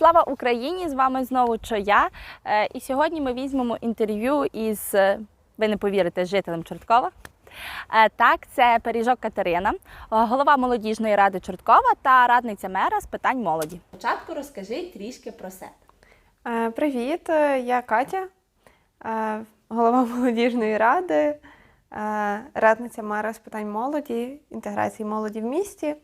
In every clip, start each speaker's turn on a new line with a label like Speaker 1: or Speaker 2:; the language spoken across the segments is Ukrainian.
Speaker 1: Слава Україні! З вами знову Чоя. Е, І сьогодні ми візьмемо інтерв'ю із, е, ви не повірите, жителем Чорткова. Е, Так, це Пиріжок Катерина, голова молодіжної ради Чорткова та радниця мера з питань молоді. Спочатку розкажи трішки про себе.
Speaker 2: Привіт, я Катя, голова молодіжної ради, радниця мера з питань молоді, інтеграції молоді в місті.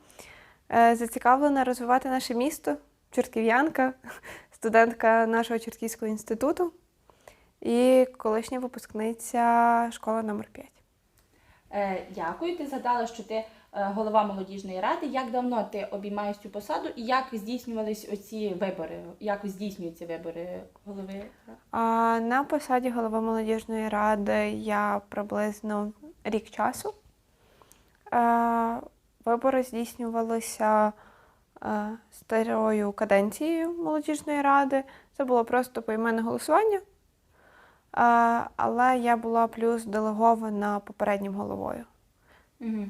Speaker 2: Зацікавлена розвивати наше місто, чортків'янка, студентка нашого Чортківського інституту і колишня випускниця школи номер 5
Speaker 1: Е, Дякую. Ти згадала, що ти е, голова молодіжної ради. Як давно ти обіймаєш цю посаду і як здійснювались оці вибори? Як здійснюються вибори голови?
Speaker 2: А на посаді голови молодіжної ради я приблизно рік часу. Е, Вибори здійснювалися старою каденцією молодіжної ради. Це було просто поіменне голосування. Е, Але я була плюс делегована попереднім головою.
Speaker 1: Угу.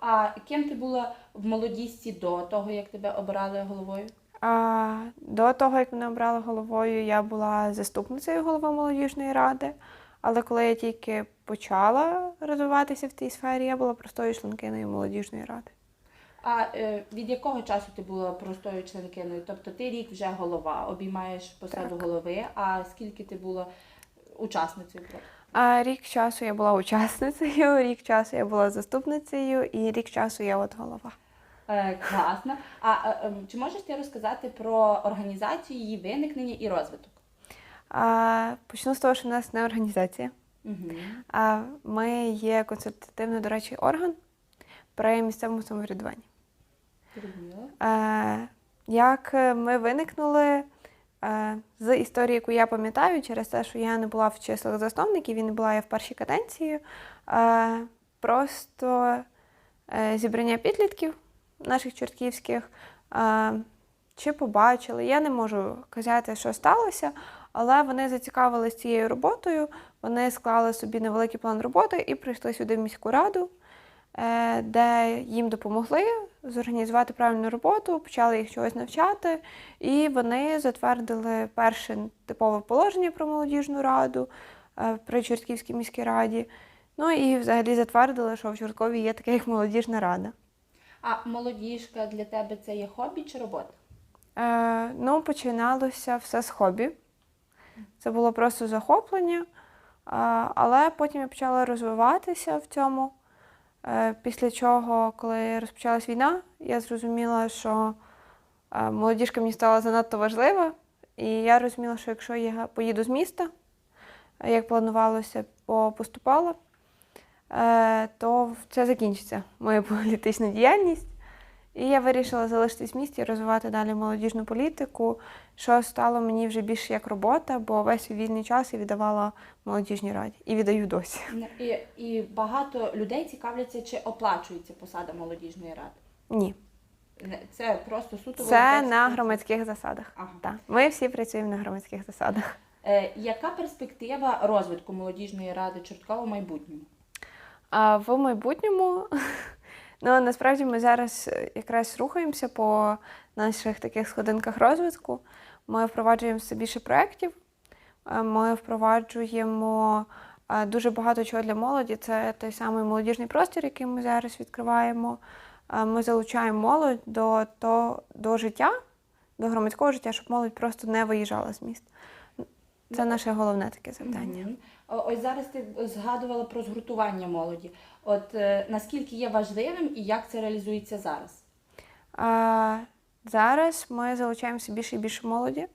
Speaker 1: А ким ти була в молодісті до того, як тебе обирали головою?
Speaker 2: А, До того, як мене обрали головою, я була заступницею голови молодіжної ради. Але коли я тільки почала розвиватися в цій сфері, я була простою членкиною молодіжної ради.
Speaker 1: А е, від якого часу ти була простою членкиною? Тобто ти рік вже голова, обіймаєш посаду голови, а скільки ти була учасницею?
Speaker 2: А рік часу я була учасницею, рік часу я була заступницею, і рік часу я от голова.
Speaker 1: Е, класно. А е, ем, чи можеш ти розказати про організацію, її виникнення і розвиток?
Speaker 2: А, почну з того, що в нас не організація.
Speaker 1: Угу.
Speaker 2: А ми є консультативно-дорадчий орган при місцевому самоврядуванні. Е, Як ми виникнули е, з історії, яку я пам'ятаю, через те, що я не була в числах засновників і не була я в першій каденції, е, просто е, зібрання підлітків наших чортківських е, чи побачили. Я не можу казати, що сталося, але вони зацікавилися цією роботою, вони склали собі невеликий план роботи і прийшли сюди в міську раду е, де їм допомогли зорганізувати правильну роботу, почали їх чогось навчати, і вони затвердили перше типове положення про молодіжну раду е, при Чортківській міській раді. Ну і взагалі затвердили, що в Чорткові є таке, як молодіжна рада.
Speaker 1: А молодіжка для тебе це є хобі чи робота?
Speaker 2: Е, ну, починалося все з хобі. Це було просто захоплення, е, але потім я почала розвиватися в цьому. Е, Після чого, коли розпочалась війна, я зрозуміла, що е, молодіжка мені стала занадто важлива, і я розуміла, що якщо я поїду з міста, е, як планувалося, поступала, то це закінчиться моя політична діяльність. І я вирішила залишитись в місті і розвивати далі молодіжну політику, що стало мені вже більше як робота, бо весь вільний час я віддавала молодіжній раді і віддаю досі.
Speaker 1: І, і багато людей цікавляться, чи оплачується посада молодіжної ради.
Speaker 2: Ні,
Speaker 1: Це просто суто
Speaker 2: це на громадських засадах.
Speaker 1: Ага.
Speaker 2: Так, ми всі працюємо на громадських засадах.
Speaker 1: Е, яка перспектива розвитку молодіжної ради Чорткова в майбутньому?
Speaker 2: А в майбутньому, ну насправді ми зараз е, якраз рухаємося по наших таких сходинках розвитку. Ми впроваджуємо все більше проєктів. Е, Ми впроваджуємо е, дуже багато чого для молоді. Це той самий молодіжний простір, який ми зараз відкриваємо. Ми залучаємо молодь до, до, до життя, до громадського життя, щоб молодь просто не виїжджала з міст. Це наше головне таке завдання.
Speaker 1: О- Ось зараз ти згадувала про згуртування молоді. От е, наскільки є важливим і як це реалізується зараз?
Speaker 2: А, зараз ми залучаємо все більше і більше молоді.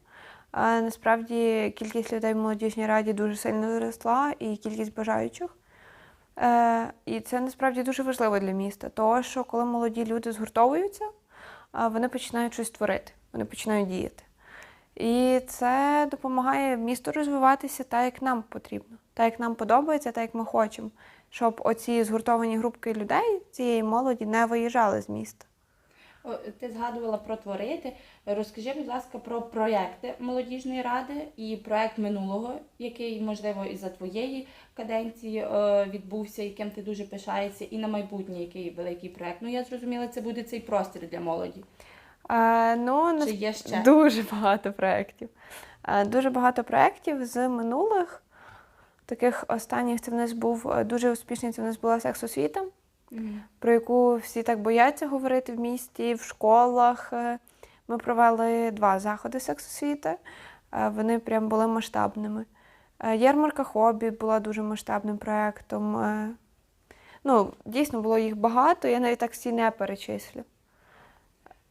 Speaker 2: А, насправді кількість людей в молодіжній раді дуже сильно зросла і кількість бажаючих. Е, і це насправді дуже важливо для міста, тому що коли молоді люди згуртовуються, вони починають щось творити, вони починають діяти. І це допомагає місту розвиватися так, як нам потрібно, так, як нам подобається, так, як ми хочемо, щоб оці згуртовані групки людей, цієї молоді, не виїжджали з міста.
Speaker 1: Ти згадувала про творити. Розкажи, будь ласка, про проекти молодіжної ради і проект минулого, який, можливо, і за твоєї каденції е, відбувся, яким ти дуже пишаєшся, і на майбутнє який великий проект. Ну я зрозуміла, це буде цей простір для молоді.
Speaker 2: Ну,
Speaker 1: Чи є ще?
Speaker 2: Дуже багато проєктів. Дуже багато проєктів з минулих. Таких останніх це в нас був е, дуже успішний. Це в нас була секс-освіта,
Speaker 1: Мгм.
Speaker 2: про яку всі так бояться говорити в місті, в школах. Е, Ми провели два заходи секс-освіти. Е, Вони прям були масштабними. Ярмарка хобі була дуже масштабним проєктом. Ну, дійсно було їх багато, я навіть так всі не перечислю.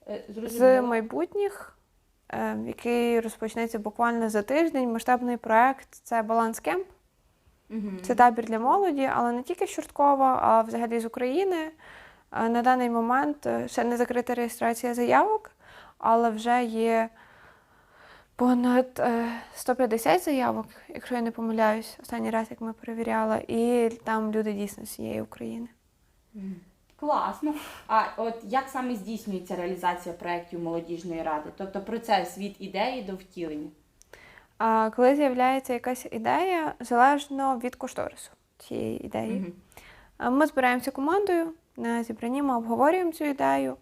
Speaker 1: Е,
Speaker 2: З майбутніх, е, який розпочнеться буквально за тиждень, масштабний проект це Баланс Кемп.
Speaker 1: Мгм.
Speaker 2: Це табір для молоді, але не тільки з Чорткова, а взагалі з України. Е, На даний момент ще не закрита реєстрація заявок, але вже є понад е, 150 заявок, якщо я не помиляюсь, останній раз, як ми перевіряли, і там люди дійсно з всієї України.
Speaker 1: Класно. А от як саме здійснюється реалізація проєктів молодіжної ради? Тобто процес від ідеї до втілення?
Speaker 2: А коли з'являється якась ідея, залежно від кошторису цієї ідеї. А Ми збираємося командою на зібранні, ми обговорюємо цю ідею,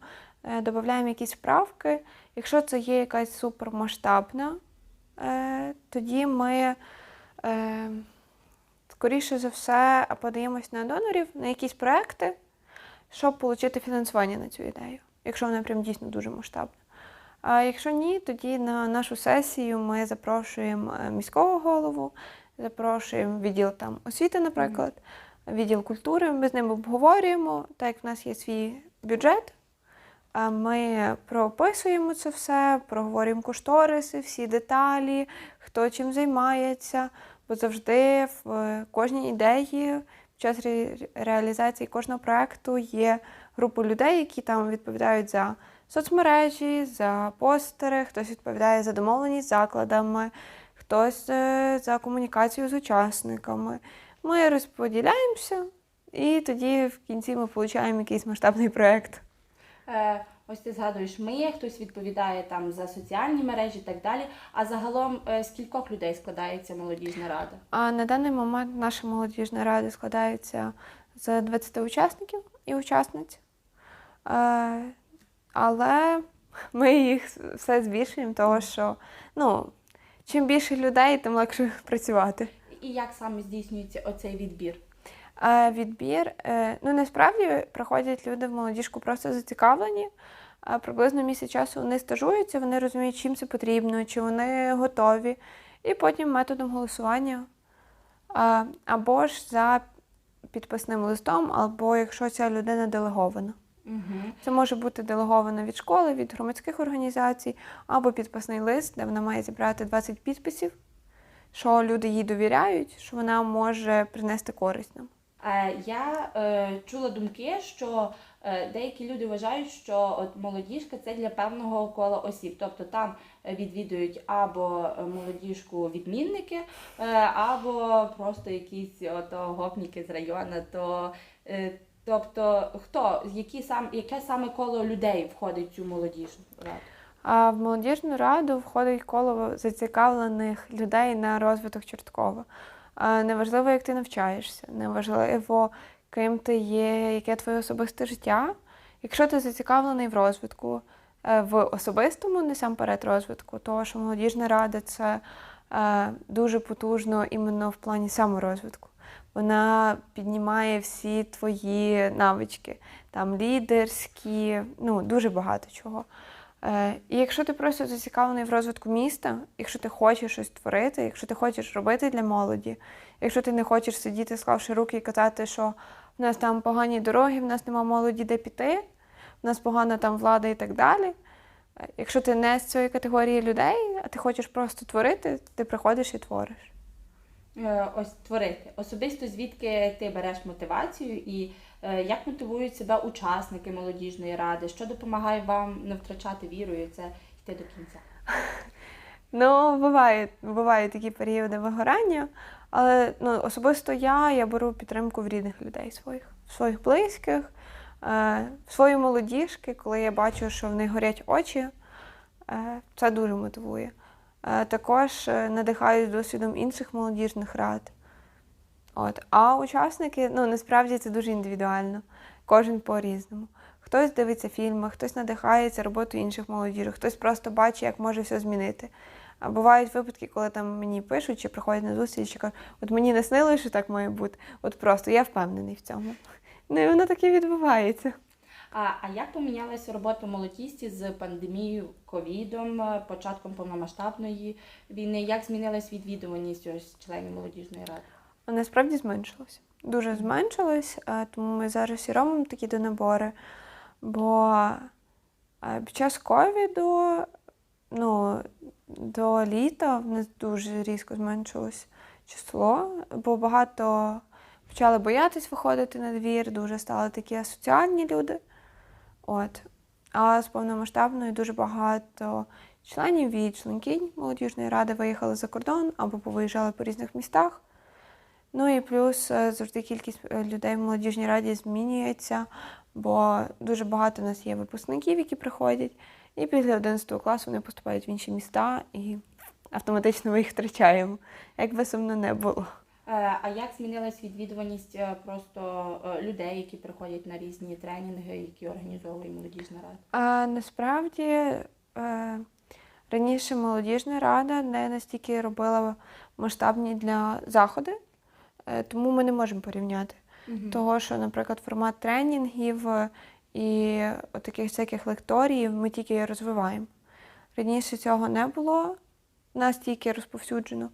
Speaker 2: е, додаємо якісь правки. Якщо це є якась супермасштабна, е, тоді ми е, скоріше за все подаємось на донорів на якісь проекти, щоб отримати фінансування на цю ідею, якщо вона прям дійсно дуже масштабна. А якщо ні, тоді на нашу сесію ми запрошуємо е, міського голову, запрошуємо відділ там освіти, наприклад, відділ культури. Ми з ним обговорюємо, так як в нас є свій бюджет. Ми прописуємо це все, проговорюємо кошториси, всі деталі, хто чим займається, бо завжди в е, кожній ідеї під час ре- реалізації кожного проекту є група людей, які там відповідають за соцмережі, за постери, хтось відповідає за домовленість з закладами, хтось е, за комунікацію з учасниками. Ми розподіляємося, і тоді в кінці ми отримуємо якийсь масштабний проєкт.
Speaker 1: Ось ти згадуєш, ми, хтось відповідає там за соціальні мережі і так далі. А загалом е, з кількох людей складається молодіжна рада?
Speaker 2: А на даний момент наша молодіжна рада складається з 20 учасників і учасниць. Е, але ми їх все збільшуємо, тому що ну, чим більше людей, тим легше працювати.
Speaker 1: І як саме здійснюється оцей відбір?
Speaker 2: Відбір, е, ну насправді приходять люди в молодіжку просто зацікавлені. Приблизно місяць часу вони стажуються, вони розуміють, чим це потрібно, чи вони готові. І потім методом голосування або ж за підписним листом, або якщо ця людина делегована.
Speaker 1: Угу.
Speaker 2: Це може бути делеговано від школи, від громадських організацій, або підписний лист, де вона має зібрати 20 підписів, що люди їй довіряють, що вона може принести користь нам.
Speaker 1: Е, Я е, чула думки, що е, деякі люди вважають, що от молодіжка це для певного кола осіб. Тобто там відвідують або молодіжку відмінники, або просто якісь ото гопніки з району. То, тобто, хто, які сам, яке саме коло людей входить в цю молодіжну раду?
Speaker 2: А в молодіжну раду входить коло зацікавлених людей на розвиток Чорткова. Неважливо, як ти навчаєшся, неважливо, ким ти є, яке твоє особисте життя. Якщо ти зацікавлений в розвитку, е, в особистому насамперед розвитку, то що молодіжна рада це е, дуже потужно іменно в плані саморозвитку. Вона піднімає всі твої навички, там лідерські, ну дуже багато чого. Е, І якщо ти просто зацікавлений в розвитку міста, якщо ти хочеш щось творити, якщо ти хочеш робити для молоді, якщо ти не хочеш сидіти, склавши руки і казати, що в нас там погані дороги, в нас нема молоді де піти, в нас погана там влада і так далі. Е, Якщо ти не з цієї категорії людей, а ти хочеш просто творити, ти приходиш і твориш.
Speaker 1: Е, Ось творити. Особисто звідки ти береш мотивацію і як мотивують себе учасники молодіжної ради, що допомагає вам не втрачати віру і це йти до кінця?
Speaker 2: Ну, бувають, бувають такі періоди вигорання, але ну, особисто я, я беру підтримку в рідних людей своїх, своїх близьких, е, в свої молодіжки, коли я бачу, що в них горять очі, е, це дуже мотивує. Е, також е, надихаюсь досвідом інших молодіжних рад. От. А учасники, ну насправді це дуже індивідуально, кожен по-різному. Хтось дивиться фільми, хтось надихається роботою інших молодіжок, хтось просто бачить, як може все змінити. А бувають випадки, коли там мені пишуть чи приходять на зустріч і кажуть, от мені не снилося, що так має бути. От просто я впевнений в цьому. Ну і воно таке відбувається.
Speaker 1: А, а як помінялася робота молодісті з пандемією, ковідом, е, початком повномасштабної війни? Як змінилась відвідуваність членів молодіжної ради?
Speaker 2: Насправді зменшилося. Дуже зменшилось, тому ми зараз і робимо такі донабори. Бо під час ковіду, ну, до літа в нас дуже різко зменшилось число, бо багато почали боятись виходити на двір, дуже стали такі асоціальні люди. От. А з повномасштабною дуже багато членів і членкинь молодіжної ради виїхали за кордон або повиїжджали по різних містах. Ну і плюс е, завжди кількість е, людей в молодіжній раді змінюється, бо дуже багато у нас є випускників, які приходять, і після 11 класу вони поступають в інші міста і автоматично ми їх втрачаємо, як би сумно не було.
Speaker 1: Е, А як змінилась відвідуваність просто людей, які приходять на різні тренінги, які організовує молодіжна рада?
Speaker 2: А насправді раніше молодіжна рада не настільки робила масштабні для заходи, тому ми не можемо порівняти. Того, що, наприклад, формат тренінгів е, і таких всяких лекторіїв ми тільки розвиваємо. Раніше цього не було настільки розповсюджено.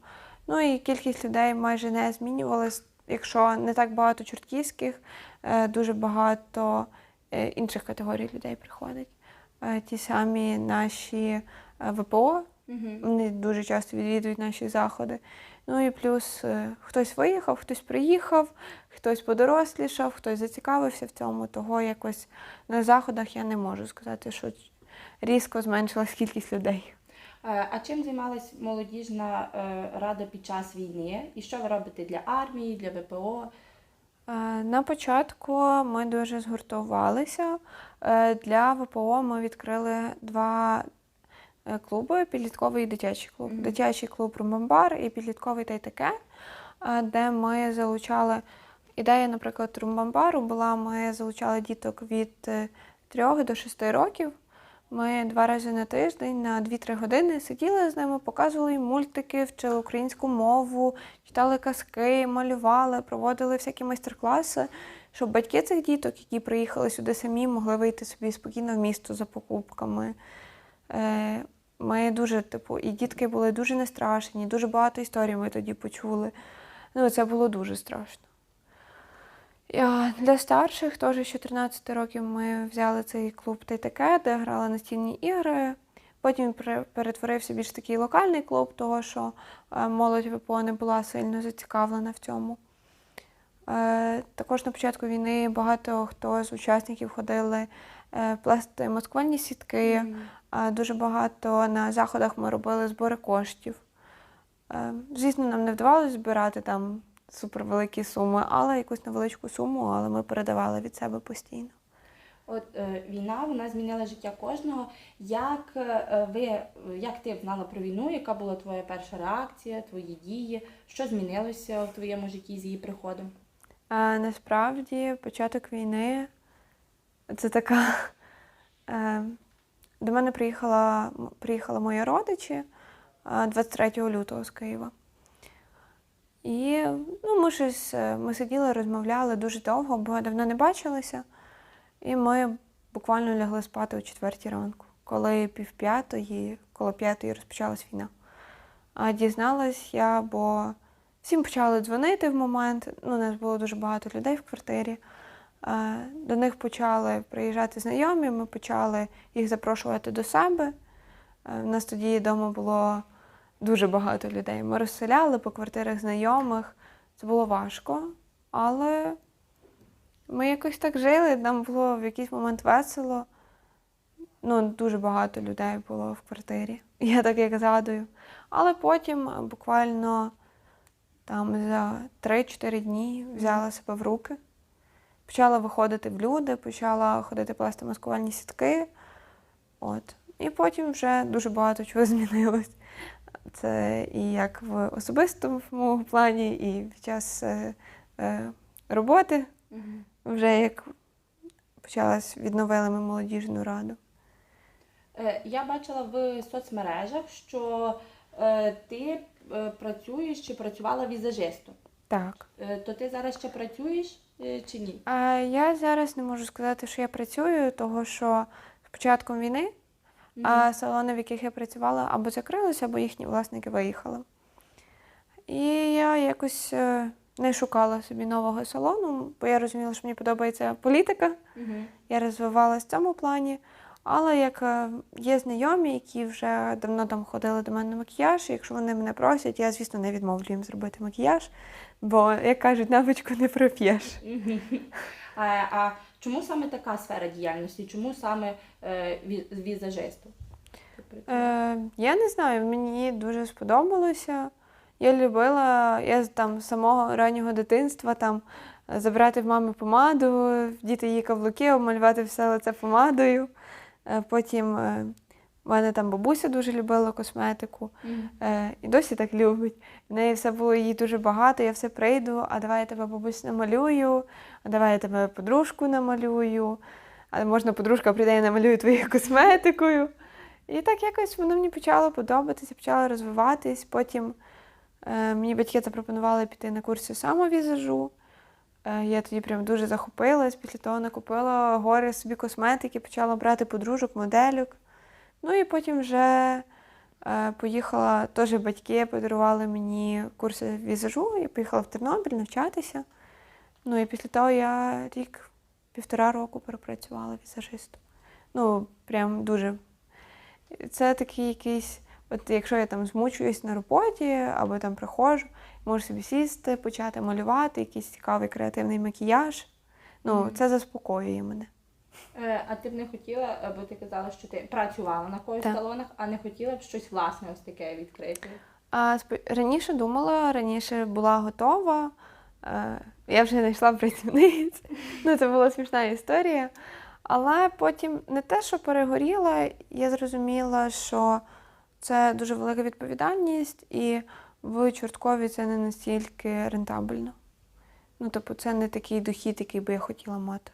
Speaker 2: Ну і кількість людей майже не змінювалась. Якщо не так багато чортківських, е, дуже багато е, інших категорій людей приходить. Е, Ті самі наші е, ВПО, вони дуже часто відвідують наші заходи. Ну і плюс е, хтось виїхав, хтось приїхав, хтось подорослішав, хтось зацікавився в цьому. Того якось на заходах я не можу сказати, що різко зменшилась кількість людей.
Speaker 1: Е, А чим займалась молодіжна е, рада під час війни? І що ви робите для армії, для ВПО?
Speaker 2: На початку ми дуже згуртувалися. Для ВПО ми відкрили два клуби: підлітковий і дитячий клуб.
Speaker 1: Мгм.
Speaker 2: Дитячий клуб Румбамбар і підлітковий та й таке, е, де ми залучали. Ідея, наприклад, Румбамбару була: ми залучали діток від 3 до 6 років. Ми два рази на тиждень на 2-3 години сиділи з ними, показували їм мультики, вчили українську мову, читали казки, малювали, проводили всякі майстер-класи, щоб батьки цих діток, які приїхали сюди самі, могли вийти собі спокійно в місто за покупками. Е, Ми дуже, типу, і дітки були дуже нестрашені, дуже багато історій ми тоді почули. Ну, це було дуже страшно. Для старших, теж з 14 років, ми взяли цей клуб таке, де грали настільні ігри. Потім перетворився більш такий локальний клуб, того що е, молодь ВПО не була сильно зацікавлена в цьому. Е, Також на початку війни багато хто з учасників ходили плести маскувальні сітки. Е, Дуже багато на заходах ми робили збори коштів. Е, Звісно, нам не вдавалося збирати там супервеликі суми, але якусь невеличку суму, але ми передавали від себе постійно.
Speaker 1: От е, війна вона змінила життя кожного. Як е, ви як ти знала про війну? Яка була твоя перша реакція, твої дії? Що змінилося в твоєму житті з її приходом?
Speaker 2: А насправді початок війни це така. Е, до мене приїхала, приїхали мої родичі е, 23 лютого з Києва. І ну, ми щось е, ми сиділи, розмовляли дуже довго, бо давно не бачилися. І ми буквально лягли спати о четвертій ранку, коли пів п'ятої, коло п'ятої розпочалась війна. А дізналась я, бо всім почали дзвонити в момент. Ну, у нас було дуже багато людей в квартирі. Е, До них почали приїжджати знайомі, ми почали їх запрошувати до себе. Е, У нас тоді вдома було дуже багато людей. Ми розселяли по квартирах знайомих. Це було важко, але ми якось так жили, нам було в якийсь момент весело. Ну, дуже багато людей було в квартирі, я так як згадую. Але потім е, буквально там за 3-4 дні взяла себе в руки, почала виходити в люди, почала ходити плести маскувальні сітки. От. І потім вже дуже багато чого змінилось. Це і як в особистому плані, і під час е, е, роботи вже як почалась, відновили ми молодіжну раду.
Speaker 1: Е, Я бачила в соцмережах, що е, ти е, працюєш чи працювала візажистом.
Speaker 2: Так.
Speaker 1: Е, То ти зараз ще працюєш чи ні?
Speaker 2: А я зараз не можу сказати, що я працюю, того що з початком війни а салони, в яких я працювала, або закрилися, або їхні власники виїхали. І я якось е, не шукала собі нового салону, бо я розуміла, що мені подобається політика.
Speaker 1: Мгм.
Speaker 2: Я розвивалася в цьому плані. Але як е, є знайомі, які вже давно там ходили до мене на макіяж, і якщо вони мене просять, я, звісно, не відмовлю їм зробити макіяж, бо, як кажуть, навичку не проп'єш.
Speaker 1: А, а чому саме така сфера діяльності? Чому саме е, ві- візажистом?
Speaker 2: Е, я не знаю, мені дуже сподобалося. Я любила, я з там з самого раннього дитинства там е, забрати в мами помаду, вдіти її каблуки, обмалювати все лице помадою. Е, Потім в мене там бабуся дуже любила косметику.
Speaker 1: Мгм.
Speaker 2: Е, і досі так любить. В неї все було її дуже багато, я все прийду, а давай я тебе бабусь намалюю, а давай я тебе подружку намалюю, а можна подружка прийде і намалює твоєю косметикою. І так якось воно мені почало подобатися, почало розвиватись. Потім е, мені батьки запропонували піти на курси самовізажу. Е, я тоді прям дуже захопилась, після того накупила гори собі косметики, почала брати подружок, модельок. Ну і потім вже Е, Поїхала, теж батьки подарували мені курси візажу, я поїхала в Тернопіль навчатися. Ну і після того я рік, півтора року пропрацювала візажистом. Ну, прям дуже. Це такий якийсь, от якщо я там змучуюсь на роботі або там приходжу, можу собі сісти, почати малювати, якийсь цікавий креативний макіяж. Ну,
Speaker 1: Мгм.
Speaker 2: це заспокоює мене.
Speaker 1: Е, А ти б не хотіла, бо ти казала, що ти працювала на когось
Speaker 2: Так.
Speaker 1: салонах, а не хотіла б щось власне ось таке відкрити?
Speaker 2: А раніше думала, раніше була готова. Е, Я вже знайшла працівниць. Ну, це була смішна історія. Але потім не те, що перегоріла, я зрозуміла, що це дуже велика відповідальність, і в Чорткові це не настільки рентабельно. Ну, тобто, це не такий дохід, який би я хотіла мати.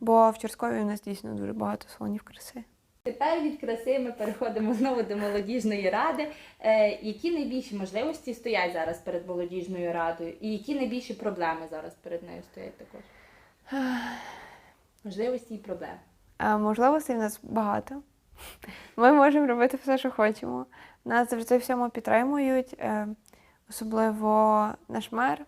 Speaker 2: Бо в Чорткові у нас дійсно дуже багато салонів краси.
Speaker 1: Тепер від краси ми переходимо знову до молодіжної ради. Е, які найбільші можливості стоять зараз перед молодіжною радою, і які найбільші проблеми зараз перед нею стоять також? Можливості і проблеми.
Speaker 2: А можливостей в нас багато. Ми можемо робити все, що хочемо. Нас завжди всьому підтримують, е, особливо наш мер.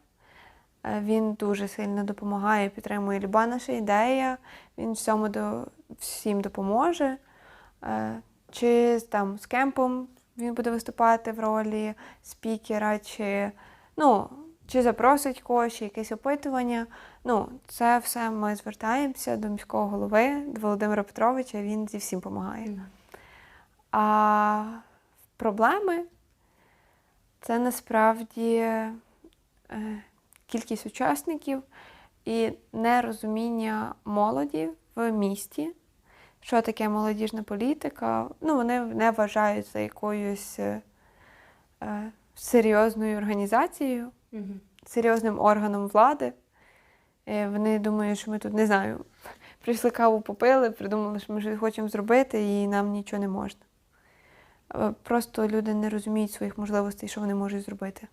Speaker 2: Е, Він дуже сильно допомагає, підтримує люба наша ідея. Він всьому до, всім допоможе. Е, Чи там з кемпом він буде виступати в ролі спікера, чи, ну, чи запросить когось, чи якесь опитування. Ну, це все ми звертаємося до міського голови, до Володимира Петровича, він зі всім допомагає. А проблеми це насправді е, кількість учасників і нерозуміння молоді в місті, що таке молодіжна політика. Ну, вони не вважають за якоюсь е, е, серйозною організацією,
Speaker 1: Мгм.
Speaker 2: серйозним органом влади. Е, Вони думають, що ми тут не знаю. Прийшли каву попили, придумали, що ми щось хочемо зробити, і нам нічого не можна. Е, Просто люди не розуміють своїх можливостей, що вони можуть зробити.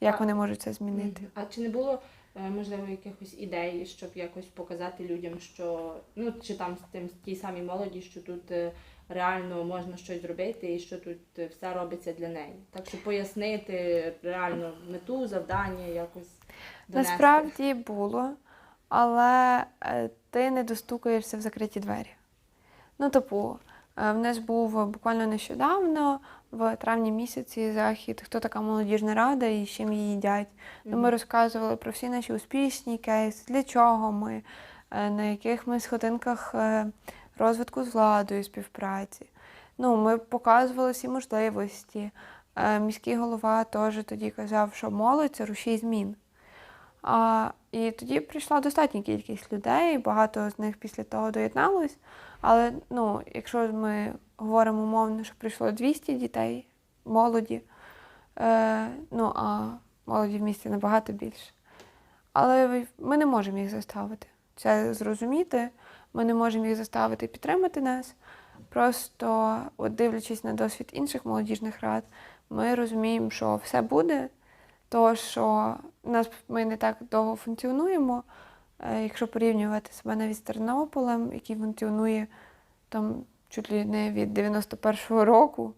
Speaker 2: Як
Speaker 1: А-
Speaker 2: вони можуть це змінити.
Speaker 1: А чи не було е, можливо якихось ідей, щоб якось показати людям, що ну чи там з тим тій самій молоді, що тут е, реально можна щось зробити і що тут е, все робиться для неї? Так що пояснити реально мету, завдання, якось донести.
Speaker 2: Насправді було, але ти не достукаєшся в закриті двері. Ну, типу, в нас був буквально нещодавно, в травні місяці, захід, хто така молодіжна рада і з чим її їдять. Ну, Ми розказували про всі наші успішні кейси, для чого ми, е, на яких ми сходинках е, розвитку з владою співпраці. Ну, ми показували всі можливості. Е, Міський голова теж тоді казав, що молодь це рушій змін. А, і тоді прийшла достатня кількість людей, багато з них після того доєдналось. Але ну, якщо ми говоримо умовно, що прийшло 200 дітей, молоді, е, ну а молоді в місті набагато більше. Але ми не можемо їх заставити. це зрозуміти. Ми не можемо їх заставити підтримати нас. Просто, от дивлячись на досвід інших молодіжних рад, ми розуміємо, що все буде, то що нас ми не так довго функціонуємо. Е, Якщо порівнювати себе навіть з Тернополем, який функціонує там чуть ли не від 91-го року,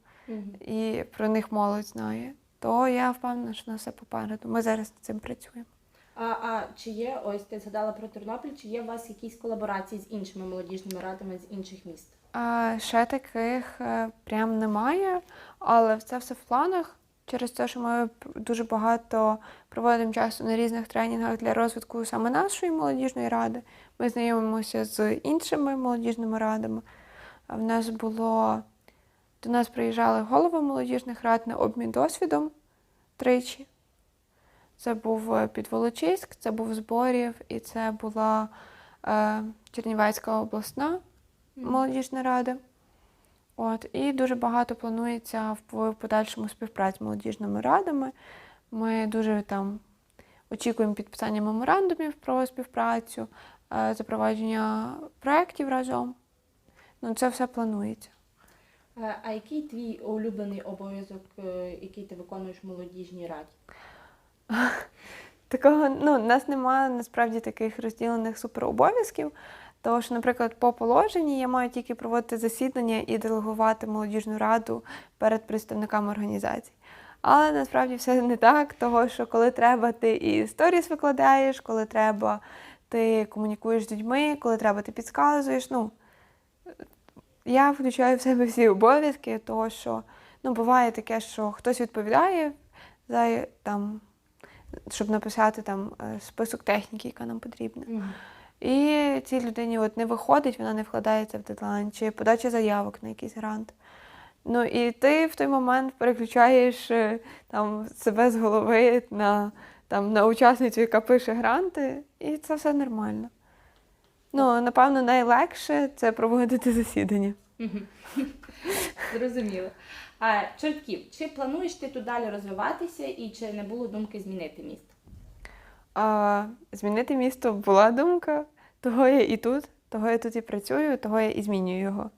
Speaker 2: і про них молодь знає, то я впевнена, що на все попереду. Ми зараз над цим працюємо.
Speaker 1: А, а чи є, ось ти згадала про Тернопіль, чи є у вас якісь колаборації з іншими молодіжними радами з інших міст?
Speaker 2: А, ще таких е, прям немає, але це все в планах. Через те, що ми дуже багато проводимо часу на різних тренінгах для розвитку саме нашої молодіжної ради. Ми знайомимося з іншими молодіжними радами. В нас було до нас приїжджали голови молодіжних рад на обмін досвідом тричі. Це був е, Підволочиськ, це був Зборів, і це була е, Чернівецька обласна молодіжна рада. От, і дуже багато планується в подальшому співпраці з молодіжними радами. Ми дуже там очікуємо підписання меморандумів про співпрацю, е, запровадження проєктів разом. Ну, це все планується.
Speaker 1: Е, А який твій улюблений обов'язок, е, який ти виконуєш в молодіжній раді?
Speaker 2: Такого, ну, у нас немає насправді таких розділених суперобов'язків. Тому що, наприклад, по положенні я маю тільки проводити засідання і делегувати молодіжну раду перед представниками організацій. Але насправді все не так, того що коли треба, ти і сторіс викладаєш, коли треба, ти комунікуєш з людьми, коли треба, ти підказуєш. Ну, я включаю в себе всі обов'язки, того що ну, буває таке, що хтось відповідає за там щоб написати там е, список техніки, яка нам потрібна. І цій людині от не виходить, вона не вкладається в дедлайн, чи подача заявок на якийсь грант. Ну і ти в той момент переключаєш е, там себе з голови на, там, на учасницю, яка пише гранти, і це все нормально. Ну, напевно, найлегше це проводити засідання.
Speaker 1: Зрозуміло. Чортків, чи плануєш ти тут далі розвиватися і чи не було думки змінити місто?
Speaker 2: А, змінити місто була думка, того я і тут, того я тут і працюю, того я і змінюю його.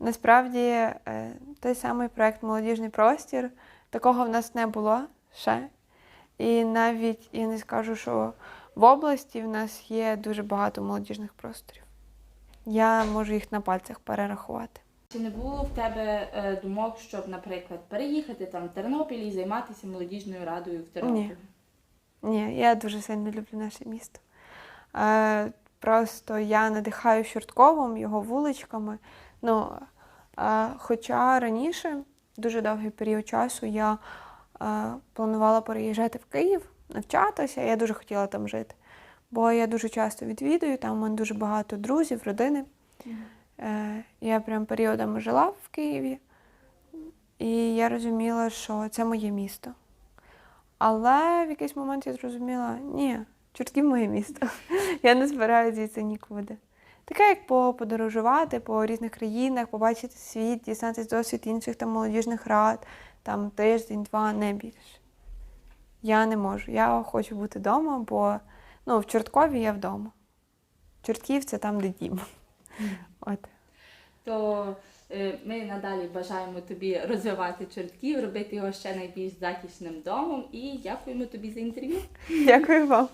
Speaker 2: Насправді, е, той самий проект Молодіжний простір, такого в нас не було ще. І навіть я не скажу, що в області в нас є дуже багато молодіжних просторів. Я можу їх на пальцях перерахувати.
Speaker 1: Чи не було в тебе е, думок, щоб, наприклад, переїхати там в Тернопіль і займатися молодіжною радою в Тернополі?
Speaker 2: Ні, я дуже сильно люблю наше місто. Е, просто я надихаю Чортковим, його вуличками. Ну, е, хоча раніше, дуже довгий період часу, я е, планувала переїжджати в Київ, навчатися, я дуже хотіла там жити. Бо я дуже часто відвідую, там у мене дуже багато друзів, родини. Е, я прям періодами жила в Києві, і я розуміла, що це моє місто. Але в якийсь момент я зрозуміла, ні, Чортків моє місто. Я не збираюся звідси нікуди. Таке, як по- подорожувати по різних країнах, побачити світ, дізнатися досвід інших там молодіжних рад, там тиждень, два, не більше. Я не можу. Я хочу бути вдома, бо ну, в Чорткові я вдома. Чортків це там, де дім. От.
Speaker 1: То ми надалі бажаємо тобі розвивати Чортків, робити його ще найбільш затішним домом і дякуємо тобі за інтерв'ю.
Speaker 2: Дякую вам.